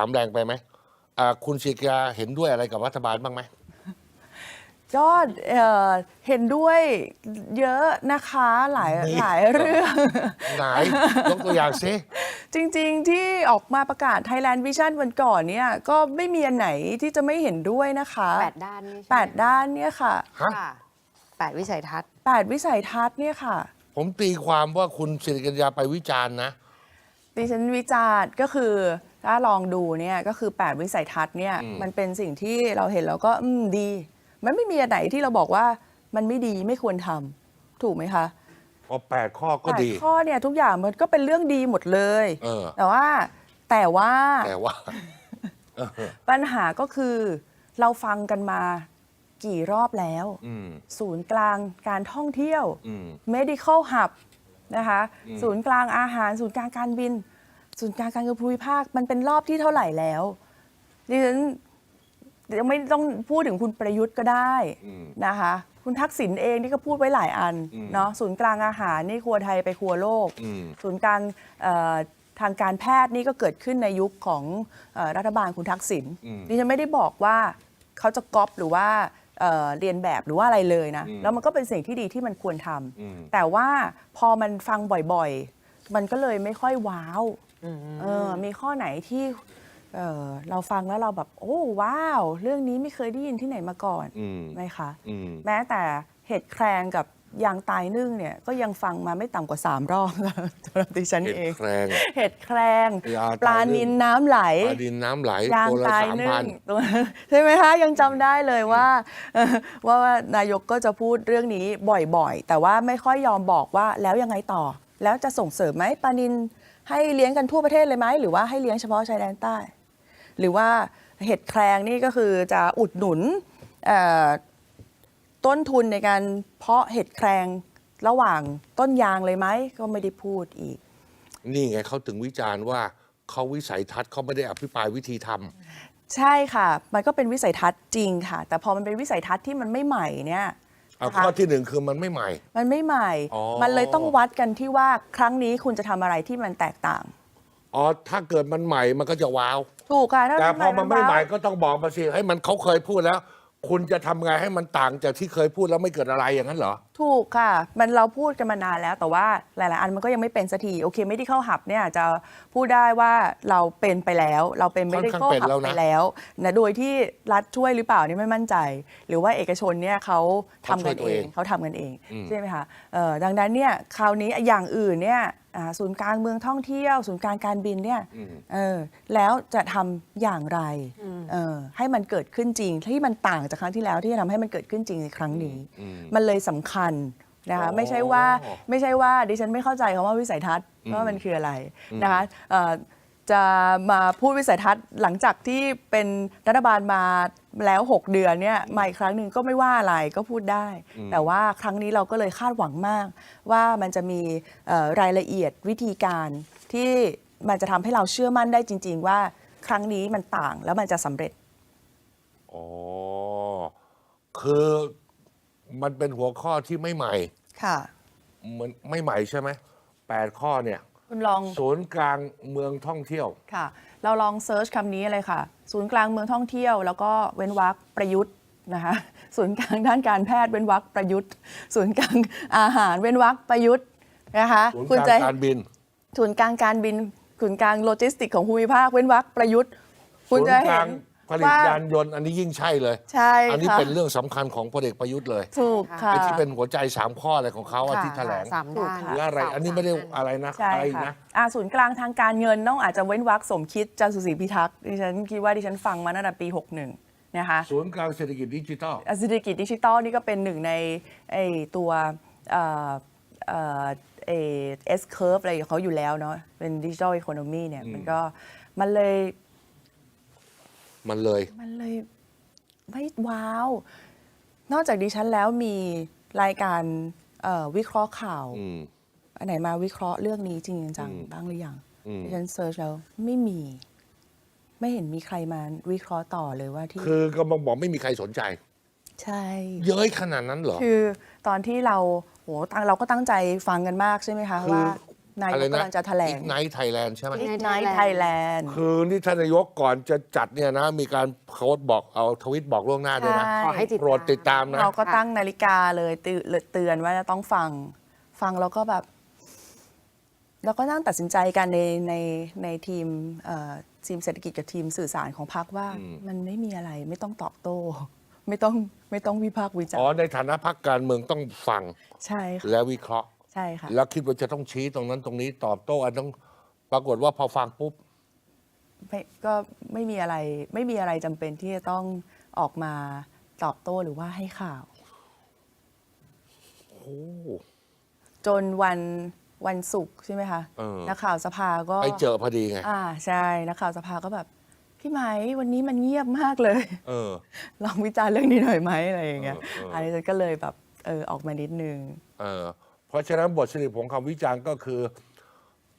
ามแรงไปไหมอ่าคุณศิกาเห็นด้วยอะไรกับรัฐบาลบ้างไหม ก็เอ่อเห็นด้วยเยอะนะคะหลายนี่ หลายเรื่อง ไหนยกตัวอย่างซิจริงๆ ที่ออกมาประกาศ Thailand Vision วันก่อนเนี่ยก็ไม่มีอันไหนที่จะไม่เห็นด้วยนะคะแปดด้านนี่ใช่ไหมแปดด้านเนี่ยค่ะฮะ ค่ะแปดวิสัยทัศน์ แปดวิสัยทัศน์เนี่ยค่ะผมตีความว่าคุณสิริกัญญาไปวิจารณ์นะ ดิฉันวิจารณ์ก็คือ ถ้าลองดูเนี่ยก็คือ 8 วิสัยทัศน์เนี่ยอืมมันเป็นสิ่งที่เราเห็นแล้วก็อืมดี มันไม่มีอันไหนที่เราบอกว่ามันไม่ดีไม่ควรทำถูกไหมคะพอแปดข้อก็แปดดีข้อเนี่ยทุกอย่างมันก็เป็นเรื่องดีหมดเลย เออ แต่ว่าแต่ว่า แต่ว่า ปัญหาก็คือเราฟังกันมากี่รอบแล้ว อืม ศูนย์กลางการท่องเที่ยว อืม medical hub นะคะอืมศูนย์กลางอาหาร ศูนย์กลางการบิน ศูนย์กลางการเงินภูมิภาคมันเป็นรอบที่เท่าไหร่แล้วดิฉันยังไม่ต้องพูดถึงคุณประยุทธ์ก็ได้อืมนะคะ คุณทักษิณเองนี่ก็พูดไว้หลายอันอืมเนาะศูนย์กลางอาหารนี่ครัวไทยไปครัวโลกอืมศูนย์กลางเอ่อทางการแพทย์นี่ก็เกิดขึ้นในยุคของเออรัฐบาลคุณทักษิณอืมดิฉันไม่ได้บอกว่าเขาจะก๊อปหรือว่าเอ่อเรียนแบบหรือว่าอะไรเลยนะอืมแล้วมันก็เป็นสิ่งที่ดีที่มันควรทำอืมแต่ว่าพอมันฟังบ่อยๆ มันก็เลยไม่ค่อยว้าว เออมีข้อไหนที่เอ่อเราฟังแล้วเราแบบ โอ้ว้าว เรื่องนี้ไม่เคยได้ยินที่ไหนมาก่อนอืมไหมคะ อืม แม้แต่เห็ดแครงกับยางตายนึ่งเนี่ยก็ยังฟังมาไม่ต่ำกว่า 3 รอบสำหรับดิฉันเห็ดเองแครงเห็ดแครงยางตายนึ่ง ปลานินน้ำไหล ปลาดินน้ำไหลยางตัวละตายสามนึ่พังน ตัวใช่ไหมคะ ยังจำได้เลยว่าเอ่อว่าว่านายกก็จะพูดเรื่องนี้บ่อยๆ แต่ว่าไม่ค่อยยอมบอกว่าแล้วยังไงต่อ แล้วจะส่งเสริมไหมปลานิน ให้เลี้ยงกันทั่วประเทศเลยไหมหรือว่าให้เลี้ยงเฉพาะชายแดนใต้ หรือว่าเห็ดแครงนี่ก็คือจะอุดหนุนเอ่อต้นทุนในการเพาะเห็ดแครงระหว่างต้นยางเลยไหมก็ไม่ได้พูดอีก นี่ไงเขาถึงวิจารณ์ว่าเขาวิสัยทัศน์เขาไม่ได้อภิปรายวิธีทำใช่ค่ะ มันก็เป็นวิสัยทัศน์จริงค่ะ แต่พอมันเป็นวิสัยทัศน์ที่มันไม่ใหม่เนี่ย เอานะคะข้อที่หนึ่งคือมันไม่ใหม่ มันไม่ใหม่ อ๋อ มันเลยต้องวัดกันที่ว่าครั้งนี้คุณจะทำอะไรที่มันแตกต่าง อ๋อถ้าเกิดมันใหม่มันก็จะว้าว ถูกค่ะถ้าแต่พอมันไม่ใหม่ว้าวก็ต้องบอกมาสิให้มันเขาเคยพูดแล้ว คุณจะทำไงให้มันต่างจากที่เคยพูดแล้วไม่เกิดอะไรอย่างนั้นเหรอ ถูกค่ะ มันเราพูดกันมานานแล้วแต่ว่าหลายๆ อันมันก็ยังไม่เป็นสักทีโอเค ไม่ได้เข้าหับเนี่ยจะพูดได้ว่าเราเป็นไปแล้ว เราเป็นไม่ได้เข้าค่อนข้างเป็นหับแล้วนะไปแล้วนะโดยที่รัฐช่วยหรือเปล่านี่ไม่มั่นใจ หรือว่าเอกชนเนี่ยเขาทำกันเองเขาทำกันเองใช่ไหมคะเอ่อดังนั้นเนี่ยคราวนี้อย่างอื่นเนี่ยอ่าศูนย์กลางเมืองท่องเที่ยว ศูนย์กลางการบินเนี่ยเออแล้วจะทำอย่างไร เออให้มันเกิดขึ้นจริง ที่มันต่างจากครั้งที่แล้วที่จะทำให้มันเกิดขึ้นจริงในครั้งนี้มันเลยสำคัญนะคะอ๋อไม่ใช่ว่าไม่ใช่ว่าดิฉันไม่เข้าใจคำว่าวิสัยทัศน์ว่ามันคืออะไรนะคะเอ่อจะมาพูดวิสัยทัศน์หลังจากที่เป็นรัฐบาลมาแล้ว 6 เดือนเนี่ยมาอีกครั้งหนึ่งก็ไม่ว่าอะไรก็พูดได้ แต่ว่าครั้งนี้เราก็เลยคาดหวังมาก ว่ามันจะมีเอ่อรายละเอียดวิธีการที่มันจะทำให้เราเชื่อมั่นได้จริง ๆ ว่า ครั้งนี้มันต่างแล้วมันจะสำเร็จ อ๋อ คือมันเป็นหัวข้อที่ไม่ใหม่ ค่ะ มันไม่ใหม่ใช่ไหมแปดข้อเนี่ยคุณลอง ศูนย์กลางเมืองท่องเที่ยว ค่ะ เราลองเซิร์ชคำนี้เลยค่ะ ศูนย์กลางเมืองท่องเที่ยว แล้วก็เว้นวรรคประยุทธ์นะคะ ศูนย์กลางด้านการแพทย์เว้นวรรคประยุทธ์ ศูนย์กลางอาหารเว้นวรรคประยุทธ์นะคะ ศูนย์คุณกจะลางการบิน ศูนย์กลางการบิน ศูนย์กลางโลจิสติกของภูมิภาคเว้นวรรคประยุทธ์คุศูณนจะย์กเห็ลางน ผลิตว่ายานยนต์อันนี้ยิ่งใช่เลย ใช่อันี้ค่ะ เป็นเรื่องสำคัญของพลเอกประยุทธ์เลยถูกค่ะ ไอ้ที่เป็นหัวใจสามข้ออะไรของเขาอะค่ะที่แถลงสามด้านถูกค่ะหรืออะไรสาอันนี้ไม่ได้สาอะไรนะใช่อะไรอีกค่ะนะ อ่าศูนย์กลางทางการเงินต้องอาจจะเว้นวรรคสมคิดจันทร์สุศรีพิทักษ์ดิฉันคิดว่าดิฉันฟังมาตั้งแต่ปี 61 นะคะศูนย์กลางเศรษฐกิจดิจิทัล อะเศรษฐกิจดิจิตอลนี่ก็เป็นหนึ่งในไอ้ตัวเอ่อเอ่อ เอสเคอร์ฟอะไรของเขาอยู่แล้วเนาะเป็นดิจิทัลอีโคโนมีเนี่ย มันก็มันเลยมันเลย มันเลยไม่ว้าว นอกจากดิฉันแล้วมีรายการเอ่อวิเคราะห์ข่าว อืม อันไหนมาวิเคราะห์เรื่องนี้จริงจังอืมบ้างหรือยังอืม ดิฉันเซิร์ชแล้วไม่มี ไม่เห็นมีใครมาวิเคราะห์ต่อเลยว่าที่ คือกำลังบอกไม่มีใครสนใจ ใช่ เย้ยขนาดนั้นเหรอ คือตอนที่เราโหตั้งเราก็ตั้งใจฟังกันมากใช่ไหมคะคือ ว่านายกอะไรนะกำลังจะแถลงไนท์ไทยแลนด์ใช่ไหม Ignite Thailand คือนี่ท่านนายกก่อนจะจัดเนี่ยนะ มีการโค้ดบอกเอาทวิตบอกล่วงหน้าด้วยนะใช่ขอให้ติดโปรดติดตามนะ เราก็ตั้งนาฬิกาเลยเตือนเตือนว่าจะต้องฟัง ฟังแล้วก็แบบ เราก็นั่งตัดสินใจกันในในในทีมเอ่อทีมเศรษฐกิจกับทีมสื่อสารของพรรคว่าอืมมันไม่มีอะไรไม่ต้องตอบโต้ ไม่ต้องไม่ต้องวิพากษ์วิจารอ๋อณ์ในฐานะพักการเมืองต้องฟังใช่ค่ะและวิเคราะห์ ใช่ค่ะ แล้วคิดว่าจะต้องชี้ตรงนั้นตรงนี้ตอบโต้อันต้องปรากฏว่าพอฟังปุ๊บ ไม่ก็ไม่มีอะไรไม่มีอะไรจำเป็นที่จะต้องออกมาตอบโต้หรือว่าให้ข่าว โอ้ จนวันวันศุกร์ใช่ไหมคะเออ นักข่าวสภาก็ไปเจอพอดีไง อ่าใช่นักข่าวสภาก็แบบ พี่ไหมวันนี้มันเงียบมากเลย เออ ลองวิจารณ์เรื่องนี้หน่อยไหมอะไรอย่างเงี้ยเออเอออั อันนี้ก็เลยแบบเออออกมานิดนึง เออ เพราะฉะนั้นบทสรุปของคำวิจารณ์ก็คือ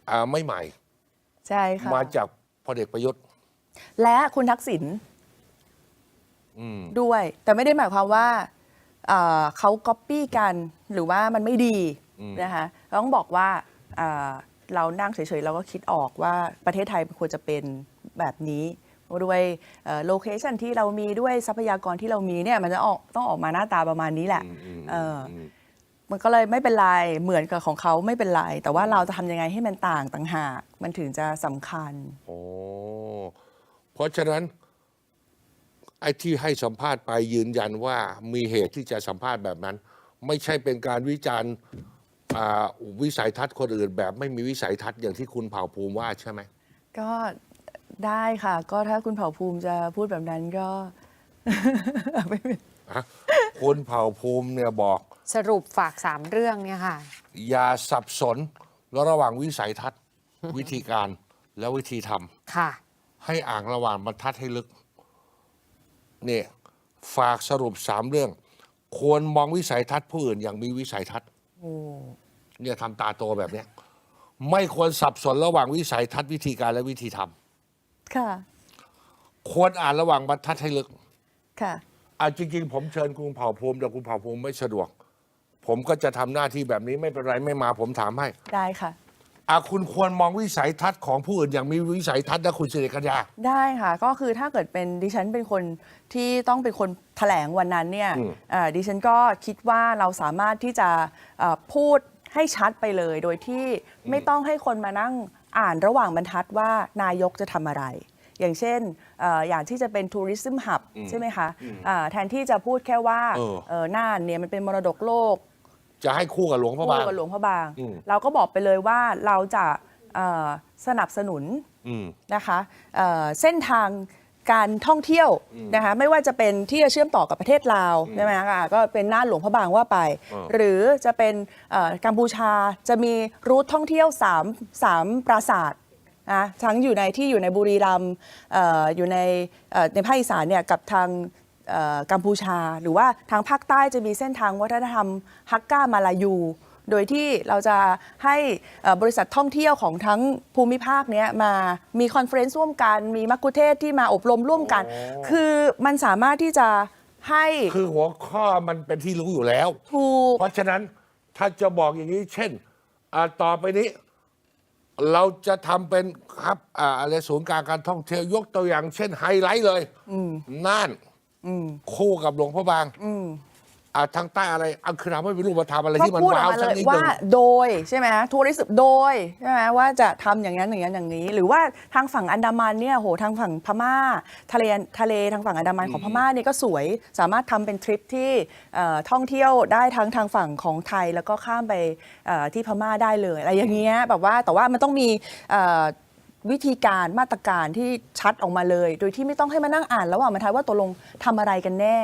อ่าไม่ใหม่ ใช่ค่ะ มาจากพลเอกประยุทธ์ และคุณทักษิณอืม ด้วย แต่ไม่ได้หมายความว่าเอ่อเขาก๊อปปี้กันหรือว่ามันไม่ดีอืม นะคะต้องบอกว่าเอ่อเรานั่งเฉยๆ เราก็คิดออกว่าประเทศไทยควรจะเป็นแบบนี้ ด้วยโลเคชันที่เรามีด้วยทรัพยากรที่เรามีเนี่ยมันจะออกต้องออกมาหน้าตาประมาณนี้แหละอืมอืมเอออืมมันก็เลยไม่เป็นไรเหมือนกับของเขาไม่เป็นไรแต่ว่าเราจะทำยังไงให้มันต่างต่างหากมันถึงจะสำคัญโอ้เพราะฉะนั้นไอ้ที่ให้สัมภาษณ์ไปยืนยันว่ามีเหตุที่จะสัมภาษณ์แบบนั้น ไม่ใช่เป็นการวิจารณ์อ่าวิสัยทัศน์คนอื่นแบบไม่มีวิสัยทัศน์อย่างที่คุณเผ่าภูมิว่าใช่ไหมก็ ได้ค่ะ ก็ถ้าคุณเผ่าภูมิจะพูดแบบนั้นก็ ไม่เป็นฮะคุณเผ่าภูมิเนี่ยบอก สรุปฝากสามเรื่องเนี่ยค่ะ อย่าสับสนระหว่างวิสัยทัศน์ วิธีการและวิธีทำค่ะ ให้อ่างระหว่างบรรทัดให้ลึกเนี่ยฝากสรุปสามเรื่อง ควรมองวิสัยทัศน์ผู้อื่นอย่างมีวิสัยทัศน์โอ้เนี่ยทำตาโตแบบเนี้ย ไม่ควรสับสนระหว่างวิสัยทัศน์วิธีการและวิธีท ค่ะำควรอ่านระหว่างบรรทัดให้ลึก ค่ะอะจริงๆ ผมเชิญคุณเผ่าภูมิแต่คุณเผ่าภูมิไม่สะดวก ผมก็จะทำหน้าที่แบบนี้ไม่เป็นไรไม่มาผมถามให้ได้ค่ะอะคุณควรมองวิสัยทัศน์ของผู้อื่นอย่างมีวิสัยทัศน์นะคุณสิริกัญญา ได้ค่ะ ก็คือถ้าเกิดเป็นดิฉันเป็นคนที่ต้องเป็นคนแถลงวันนั้นเนี่ยอืมเอ่อดิฉันก็คิดว่าเราสามารถที่จะเอ่อพูดให้ชัดไปเลย โดยที่ไม่ต้องให้คนมานั่ง อ่านระหว่างบรรทัดว่านายกจะทำอะไร อย่างเช่นเอออย่างที่จะเป็นทัวริซึมหับใช่ไหมคะอ่าแทนที่จะพูดแค่ว่าเออ เออน่านเนี่ยมันเป็นมรดกโลก จะให้คู่กับหลวงพระบาง คู่กับหลวงพระบาง อืม เราก็บอกไปเลยว่าเราจะเอ่อสนับสนุนอืม นะคะเอ่อเส้นทาง การท่องเที่ยวนะคะไม่ว่าจะเป็นที่จะเชื่อมต่อกับประเทศลาวใช่ไหมคะก็เป็นน่านหลวงพระบางว่าไปอ่าหรือจะเป็นเอ่อกัมพูชาจะมีรูทท่องเที่ยว3 3ปราสาทนะทั้งอยู่ในที่อยู่ในบุรีรัมย์เอ่ออยู่ในเอ่อในภาคอีสานเนี่ยกับทางเอ่อกัมพูชา หรือว่าทางภาคใต้จะมีเส้นทางวัฒนธรรมฮักก้ามาลายู โดยที่เราจะให้เอ่อบริษัทท่องเที่ยวของทั้งภูมิภาคเนี้ยมามีคอนเฟรนซ์ร่วมกัน มีมักคุเทศก์ที่มาอบรมร่วมกันอ๋อคือมันสามารถที่จะให้คือหัวข้อมันเป็นที่รู้อยู่แล้ว ถูก เพราะฉะนั้นถ้าจะบอกอย่างนี้เช่นอาต่อไปนี้ เราจะทำเป็นครับอ่าอะไรศูนย์กลางการท่องเที่ยวยกตัวอย่าง เช่นไฮไลท์เลยน่านคู่กับหลวงพระบาง อ่าทางใต้อะไรอังคือทำให้เป็นรูปธรรมอะไรเขาที่มันพูดออว้ากวมาสักเลยนิดหนึ่ว่างโดยใช่ไหมทัวริสโดยใช่ไหมว่าจะทำอย่างนั้นอย่างนั้นอย่างนี้ หรือว่าทางฝั่งอันดามันเนี่ยโหทางฝั่งพม่า ทะเลทะเลทางฝั่งอันดามันของพม่าเนี่ยก็สวยสามารถทำเป็นทริปที่เอ่อท่องเที่ยวได้ทั้งทางฝั่งของไทยแล้วก็ข้ามไปเอ่อที่พม่าได้เลยอะไรอย่างเงี้ยแบบว่าแต่ว่ามันต้องมีเอ่อวิธีการมาตรการที่ชัดออกมาเลย โดยที่ไม่ต้องให้มานั่งอ่านแล้วว่ามันทายว่าตกลงทำอะไรกันแน่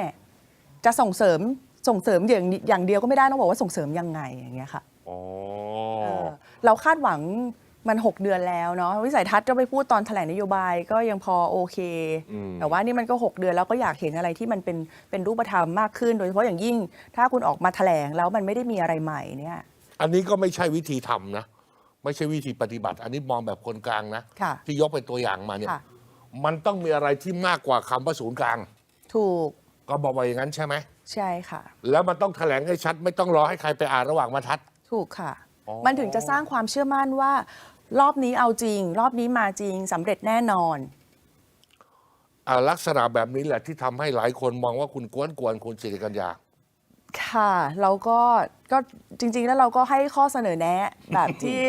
จะส่งเสริม ส่งเสริมอย่างอย่างเดียวก็ไม่ได้ต้องบอกว่าส่งเสริมยังไงอย่างเงี้ยค่ะอ๋อเออเราคาดหวังมัน 6 เดือนแล้วเนาะวิสัยทัศน์ก็ไปพูดตอนแถลงนโยบายก็ยังพอโอเคอืมแต่ว่านี่มันก็ 6 เดือนแล้วก็อยากเห็นอะไรที่มันเป็นเป็นรูปธรรมมากขึ้น โดยเฉพาะอย่างยิ่ง ถ้าคุณออกมาแถลงแล้วมันไม่ได้มีอะไรใหม่เนี่ยอันนี้ก็ไม่ใช่วิธีทำนะ ไม่ใช่วิธีปฏิบัติ อันนี้มองแบบคนกลางนะ ค่ะ ที่ยกเป็นตัวอย่างมาเนี่ย ค่ะ มันต้องมีอะไรที่มากกว่าคำว่าศูนย์กลาง ถูก ก็บอกว่าอย่างนั้นใช่ไหม ใช่ค่ะ แล้วมันต้องแถลงให้ชัด ไม่ต้องรอให้ใครไปอ่านระหว่างบรรทัด ถูกค่ะ อ๋อ มันถึงจะสร้างความเชื่อมั่นว่า รอบนี้เอาจริง รอบนี้มาจริงสำเร็จแน่นอน อ่าลักษณะแบบนี้แหละที่ทำให้หลายคนมองว่าคุณกวนกวนคุณสิริกัญญา ค่ะ เราก็ก็จริง ๆ แล้วเราก็ให้ข้อเสนอแนะ แบบที่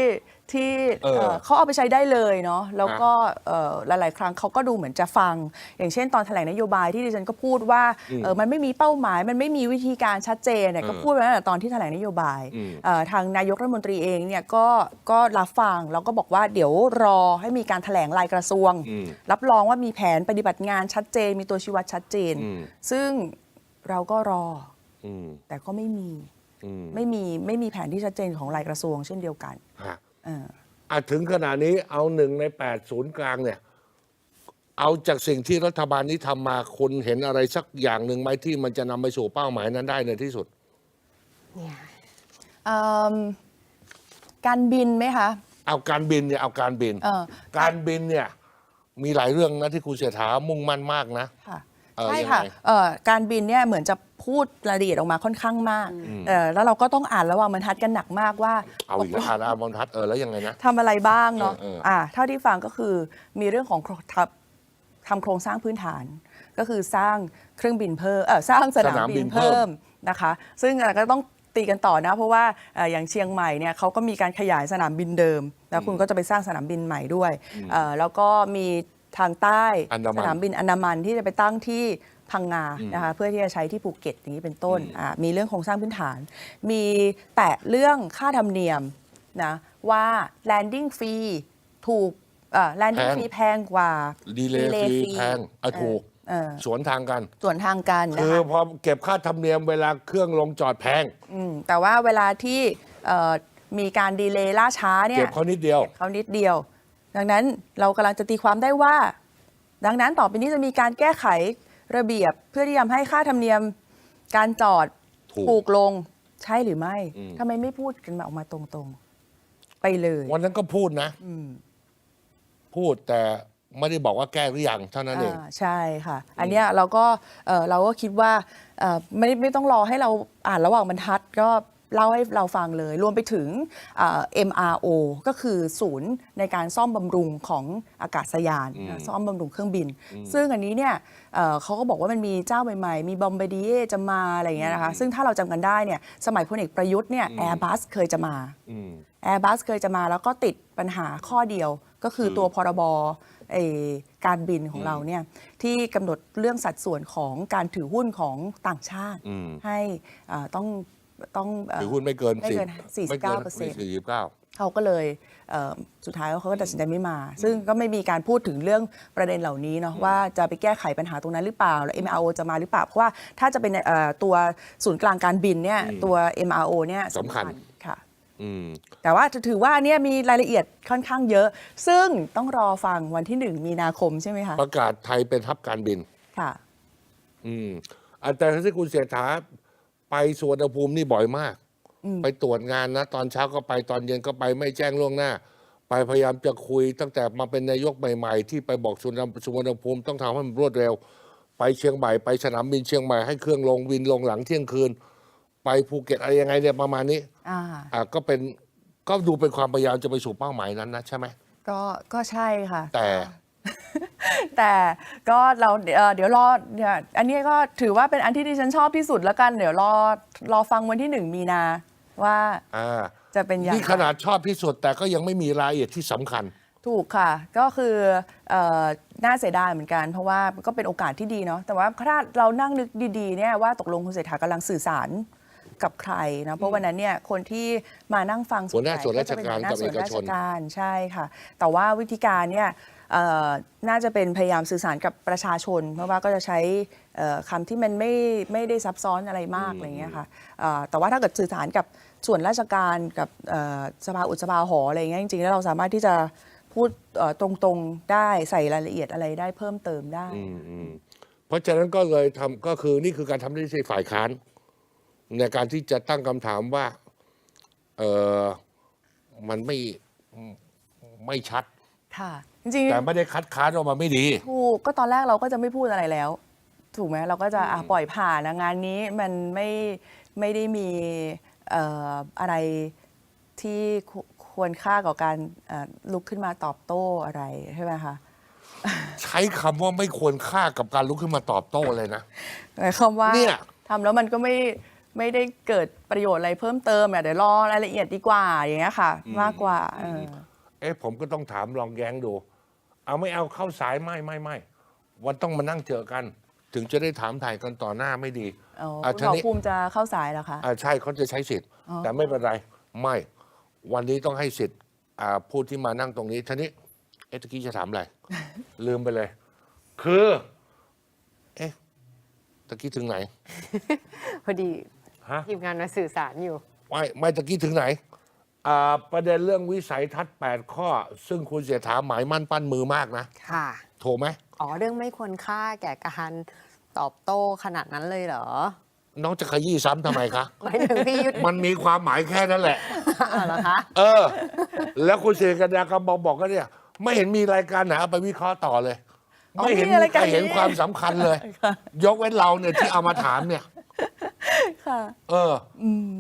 ที่เออเอ่อเขาเอาไปใช้ได้เลยเนาะแล้วก็เอ่อหลาย ๆ ครั้งเขาก็ดูเหมือนจะฟัง อย่างเช่นตอนแถลงนโยบายที่ดิฉันก็พูดว่าเออมันไม่มีเป้าหมาย มันไม่มีวิธีการชัดเจนเนี่ยก็พูดไว้ตั้งแต่ตอนที่แถลงนโยบายอืม เอ่อทางนายกรัฐมนตรีเองเนี่ยก็ก็รับฟังแล้วก็บอกว่าเดี๋ยวรอให้มีการแถลงรายกระทรวง อืม รับรองว่ามีแผนปฏิบัติงานชัดเจน มีตัวชี้วัดชัดเจน อืม ซึ่งเราก็รออืมแต่ก็ไม่มี อืมไม่มีไม่มีแผนที่ชัดเจนของรายกระทรวงเช่นเดียวกัน ฮะเอออะถึงขนาดนี้เอาหนึ่งในแปดศูนย์กลางเนี่ย เอาจากสิ่งที่รัฐบาลนี้ทำมาคุณเห็นอะไรสักอย่างหนึ่งไหมที่มันจะนำไปสู่เป้าหมายนั้นได้ในที่สุดเนี่ยเอิ่มการบินไหมคะ เอาการบินเนี่ยเอาการบิน เออ การบินเนี่ยมีหลายเรื่องนะที่คุณเสถามุ่งมั่นมากนะ ค่ะ เออใช่ยังค่ะไง เอ่อการบินเนี่ยเหมือนจะพูดรายละเอียดออกมาค่อนข้างมากเออแล้วเราก็ต้องอ่านระหว่างบรรทัดกันหนักมากว่าเอาอีกแล้วอ่านอ่านบรรทัดเออแล้วยังไงนะ ทำอะไรบ้างเนาะเออเอออ่อ่าเท่าที่ฟังก็คือมีเรื่องของโครงทำทำโครงสร้างพื้นฐาน ก็คือสร้างเครื่องบินเพิ่มเออสร้างสนามบินเพิ่มนะคะ ซึ่งเราก็ต้องตีกันต่อนะ เพราะว่าเอ่ออย่างเชียงใหม่เนี่ยเขาก็มีการขยายสนามบินเดิม แล้วคุณก็จะไปสร้างสนามบินใหม่ด้วยเอ่อแล้วก็มี ทางใต้อันดามันสนามบินอันดามันที่จะไปตั้งที่พังงานะคะเพื่อที่จะใช้ที่ภูเก็ตอย่างนี้เป็นต้นอ่ามีเรื่องโครงสร้างพื้นฐาน มีแตะเรื่องค่าธรรมเนียมนะว่า landing fee ถูกเอ่อ landing แพง fee แพงกว่าดีเลย์ delay ฟรี fee แพงอะถูกเออสวนทางกันส่วนทางกันนะคือคะพอเก็บค่าธรรมเนียมเวลาเครื่องลงจอดแพงมแต่ว่าเวลาที่เอ่อมีการดีเลย์ล่าช้าเนี่ยเก็บเขานิดเดียวเขานิดเดียว ดังนั้นเรากำลังจะตีความได้ว่า ดังนั้นต่อไปนี้จะมีการแก้ไขระเบียบเพื่อที่จะทำให้ค่าธรรมเนียมการจอดถูก ถูกลงใช่หรือไม่อืม ทำไมไม่พูดกันมาออกมาตรงๆ ไปเลยวันนั้นก็พูดนะพูดแต่ไม่ได้บอกว่าแก้หรือยังเท่านั้นเอง อ่าใช่ค่ะ อันเนี้ยเราก็เอ่อเราก็คิดว่าเอ่อไม่ไม่ต้องรอให้เราอ่านระหว่างบรรทัดก็ เล่าให้เราฟังเลย รวมไปถึงเอ่อ MRO ก็คือศูนย์ในการซ่อมบำรุงของอากาศยานนะซ่อมบำรุงเครื่องบิน ซึ่งอันนี้เนี่ยเอ่อเขาก็บอกว่ามันมีเจ้าใหม่ๆ มีบอมบ r ดีเอจะมาอะไรอย่างเงี้ยนะคะ ซึ่งถ้าเราจำกันได้เนี่ยสมัยพลเอกประยุทธ์เนี่ยแอร์บัสเคยจะมา อืม Airbus เคยจะมาแล้วก็ติดปัญหาข้อเดียวก็คือตัวพรบเอ่อการบินของเราเนี่ยที่กำหนดเรื่องสัดส่วนของการถือหุ้นของต่างชาติ อืม ให้เอ่อต้อง ต้องเอ่อถือหุ้นไม่เกินไม่เกินสิบ49%ไม่เกินสี่สิบเก้า เขาก็เลยเอ่อสุดท้ายเขาก็ตัดสินใจไม่มา ซึ่งก็ไม่มีการพูดถึงเรื่องประเด็นเหล่านี้เนาะว่าจะไปแก้ไขปัญหาตรงนั้นหรือเปล่า แล้ว MRO จะมาหรือเปล่า เพราะว่าถ้าจะเป็นเอ่อตัวศูนย์กลางการบินเนี่ยตัว MRO เนี่ยสำคัญ ค่ะ อืม แต่ว่าถือว่าเนี่ยมีรายละเอียดค่อนข้างเยอะ ซึ่งต้องรอฟังวันที่ 1 มีนาคมใช่ไหมคะประกาศไทยเป็นทับการบิน ค่ะ อืมอาแต่ที่คุณเศรษฐา ไปสวนภูมินี่บ่อยมาก ไปตรวจงานนะ ตอนเช้าก็ไปตอนเย็นก็ไปไม่แจ้งล่วงหน้า ไปพยายามจะคุยตั้งแต่มาเป็นนายกใหม่ ๆ ที่ไปบอกสุวรรณสุวรรณภูมิต้องทำให้มันรวดเร็ว ไปเชียงใหม่ไปสนามบินเชียงใหม่ให้เครื่องลงวินลงหลังเที่ยงคืน ไปภูเก็ตอะไรยังไงเนี่ยประมาณนี้อ่าอ่าก็เป็นก็ดูเป็นความพยายามจะไปสู่เป้าหมายนั้นนะใช่ไหมก็ก็ใช่ค่ะ แต่ แต่ก็เราเอ่อเดี๋ยวรอเนี่ยอันนี้ก็ถือว่าเป็นอันที่ดิฉันชอบที่สุดแล้วกัน เดี๋ยวรอรอฟังวันที่1มีนาว่าอ่าจะเป็นอย่างนี่ขนาดชอบที่สุดแต่ก็ยังไม่มีรายละเอียดที่สำคัญ ถูกค่ะ ก็คือเอ่อน่าเสียดายเหมือนกัน เพราะว่ามันก็เป็นโอกาสที่ดีเนาะแต่ว่าถ้าเรานั่งนึกดีๆเนี่ยว่าตกลงคุณเศรษฐากำลังสื่อสารกับใครนะเพราะวันนั้นเนี่ยคนที่มานั่งฟังหัวหน้าส่วนราชการก็จะเป็นหัวหน้าส่วนกับเอกราชชนการใช่ค่ะ แต่ว่าวิธีการเนี่ยเอ่อ น่าจะเป็นพยายามสื่อสารกับประชาชน เพราะว่าก็จะใช้เอ่อคำที่มันไม่ไม่ได้ซับซ้อนอะไรมากอะไรเงี้ยค่ะเอ่อแต่ว่าถ้าเกิดสื่อสารกับส่วนราชการกับเอ่อสภาอุตสภาหออะไรเงี้ยจริงๆแล้วเราสามารถที่จะพูดเอ่อตรงๆได้ใส่รายละเอียดอะไรได้เพิ่มเติมได้อืมอืมเพราะฉะนั้นก็เลยทำก็คือนี่คือการทำหน้าที่ฝ่ายค้าน ในการที่จะตั้งคำถามว่าเออมันไม่ไม่ชัดค่ะ จริงๆ แต่ไม่ได้คัดค้านออกมาไม่ดี ถูกก็ตอนแรกเราก็จะไม่พูดอะไรแล้ว ถูกไหมเราก็จะอะปล่อยผ่านนะงานนี้มันไม่ไม่ได้มีเอ่ออะไรที่คุควรค่ากับการเอ่อลุกขึ้นมาตอบโต้อะไรใช่ไหมคะใช้คำว่าไม่ควรค่ากับการลุกขึ้นมาตอบโต้เลยนะ หมายความว่าเนี่ย ทำแล้วมันก็ไม่ไม่ได้เกิดประโยชน์อะไรเพิ่มเติมอะเดี๋ยวรอรายละเอียดดีกว่าอย่างเงี้ยค่ะ มากกว่าเออเอ๊ะผมก็ต้องถามลองแย้งดู เอาไม่เอาเข้าสายไม่ไม่ไม่วันต้องมานั่งเจอกัน ถึงจะได้ถามถ่ายกันต่อหน้าไม่ดีอ๋ออะคุณทีหมอนี้ภูมิจะเข้าสายแล้วคะอ่าใช่เขาจะใช้สิทธิ์อ๋อแต่ไม่เป็นไรไม่ วันนี้ต้องให้สิทธิ์อ่าผู้ที่มานั่งตรงนี้ทีนี้เอ๊ะตะกี้จะถามอะไร ลืมไปเลย คือ เอ๊ะตะกี้ถึงไหน พอดีฮะ ทีมงานมาสื่อสารอยู่ ไม่ไม่ตะกี้ถึงไหนอ่า ประเด็นเรื่องวิสัยทัศน์ 8 ข้อ ซึ่งคุณเสียถาหมายมั่นปั้นมือมากนะ ค่ะโถูกไหม อ๋อ เรื่องไม่ควรค่าแก่การตอบโต้ขนาดนั้นเลยเหรอ น้องจะขยี้ซ้ำทำไมคะ หมายถึงพี่ยุทธมันมีความหมายแค่นั้นแหละอ๋อเหรอคะ เออ แล้วคุณเสกดากำบอกบอกก็เนี่ย ไม่เห็นมีรายการไหนเอาไปวิเคราะห์ต่อเลยอ๋อไม่เห็นมีมีรายใคการรเห็นนี้ความสำคัญเลย ยกเว้นเราเนี่ยที่เอามาถามเนี่ย ค่ะ เอออ